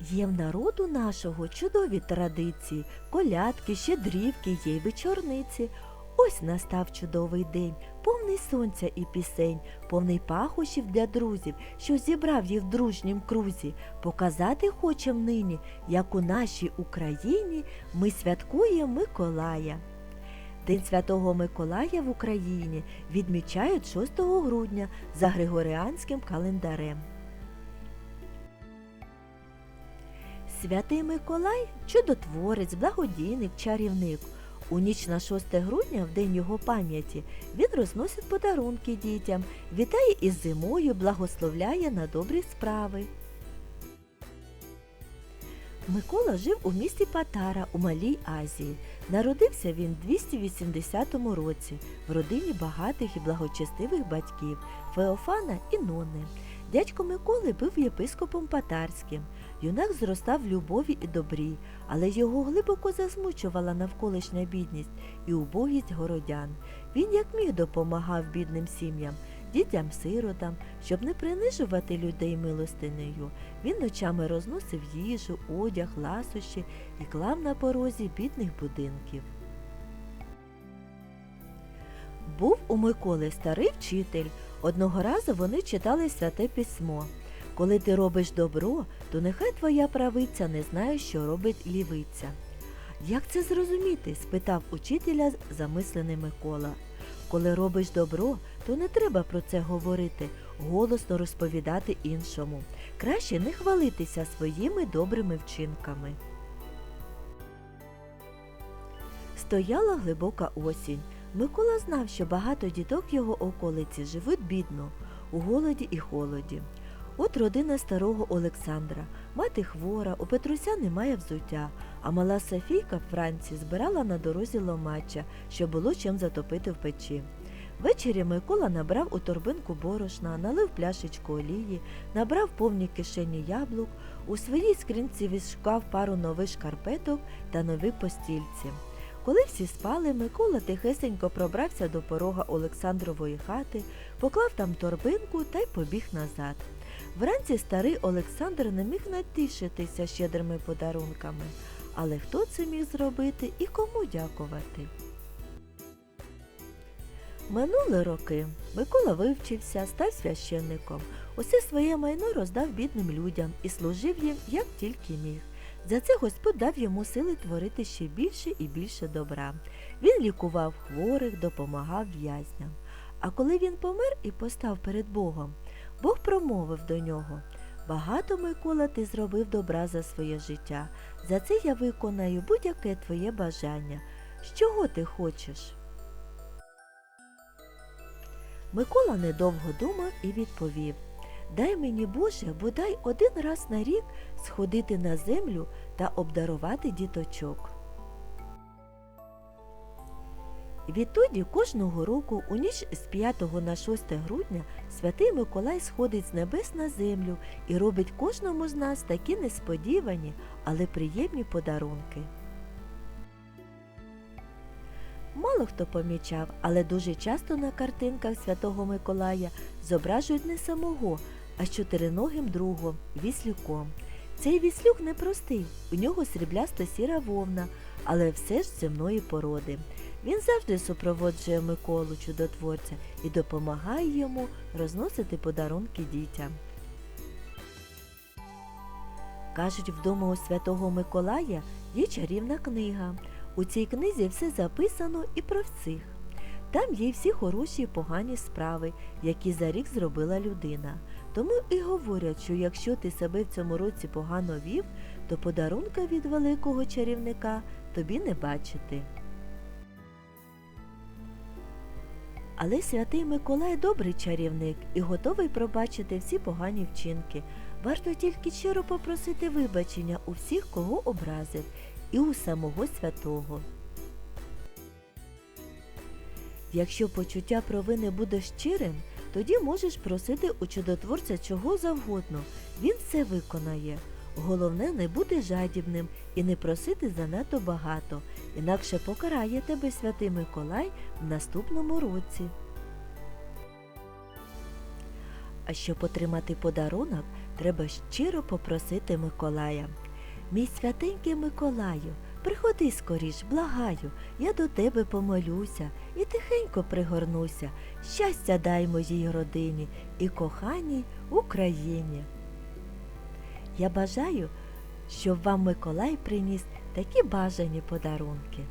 Є в народу нашого чудові традиції, колядки, щедрівки, є й вечорниці. Ось настав чудовий день, повний сонця і пісень, повний пахощів для друзів, що зібрав їх в дружнім крузі. Показати хочем нині, як у нашій Україні ми святкуємо Миколая. День Святого Миколая в Україні відмічають 6 грудня за Григоріанським календарем. Святий Миколай чудотворець, благодійник, чарівник. У ніч на 6 грудня, в день його пам'яті, він розносить подарунки дітям, вітає із зимою, благословляє на добрі справи. Микола жив у місті Патара у Малій Азії. Народився він в 280 році в родині багатих і благочестивих батьків Феофана і Нонни. Дядько Миколи був єпископом Патарським. Юнак зростав в любові і добрі, але його глибоко засмучувала навколишня бідність і убогість городян. Він як міг допомагав бідним сім'ям, дітям-сиротам, щоб не принижувати людей милостинею. Він ночами розносив їжу, одяг, ласощі і клав на порозі бідних будинків. Був у Миколи старий вчитель. Одного разу вони читали святе письмо. Коли ти робиш добро, то нехай твоя правиця не знає, що робить лівиця. Як це зрозуміти? спитав учителя замислений Микола. Коли робиш добро, то не треба про це говорити, голосно розповідати іншому. Краще не хвалитися своїми добрими вчинками. Стояла глибока осінь. Микола знав, що багато діток його околиці живуть бідно, у голоді і холоді. От родина старого Олександра, мати хвора, у Петруся немає взуття, а мала Софійка вранці збирала на дорозі ломача, щоб було чим затопити в печі. Ввечері Микола набрав у торбинку борошна, налив пляшечку олії, набрав повні кишені яблук, у своїй скринці відшукав пару нових шкарпеток та нові постільці. Коли всі спали, Микола тихесенько пробрався до порога Олександрової хати, поклав там торбинку та й побіг назад. Вранці старий Олександр не міг натішитися щедрими подарунками. Але хто це міг зробити і кому дякувати? Минули роки. Микола вивчився, став священником. Усе своє майно роздав бідним людям і служив їм, як тільки міг. За це Господь дав йому сили творити ще більше і більше добра. Він лікував хворих, допомагав в'язням. А коли він помер і постав перед Богом, Бог промовив до нього Багато, Микола, ти зробив добра за своє життя. За це я виконаю будь-яке твоє бажання. З чого ти хочеш? Микола недовго думав і відповів Дай мені, Боже, бодай один раз на рік сходити на землю та обдарувати діточок. Відтоді кожного року у ніч з 5 на 6 грудня святий Миколай сходить з небес на землю і робить кожному з нас такі несподівані, але приємні подарунки. Мало хто помічав, але дуже часто на картинках святого Миколая зображують не самого, а з чотириногим другом віслюком. Цей віслюк непростий, у нього сріблясто сіра вовна, але все ж земної породи. Він завжди супроводжує Миколу чудотворця і допомагає йому розносити подарунки дітям. Кажуть, вдома у святого Миколая є чарівна книга. У цій книзі все записано і про всіх. Там є всі хороші і погані справи, які за рік зробила людина. Тому і говорять, що якщо ти себе в цьому році погано вів, то подарунка від великого чарівника тобі не бачити. Але святий Миколай добрий чарівник і готовий пробачити всі погані вчинки. Варто тільки щиро попросити вибачення у всіх, кого образив, і у самого святого. Якщо почуття провини буде щирим, тоді можеш просити у чудотворця чого завгодно, він все виконає. Головне не бути жадібним і не просити занадто багато, інакше покарає тебе святий Миколай в наступному році. А щоб отримати подарунок, треба щиро попросити Миколая. Мій святенький Миколаю, приходи скоріш, благаю, я до тебе помолюся і тихенько пригорнуся. Щастя дай моїй родині і коханій Україні. Я бажаю, щоб вам Миколай приніс такі бажані подарунки.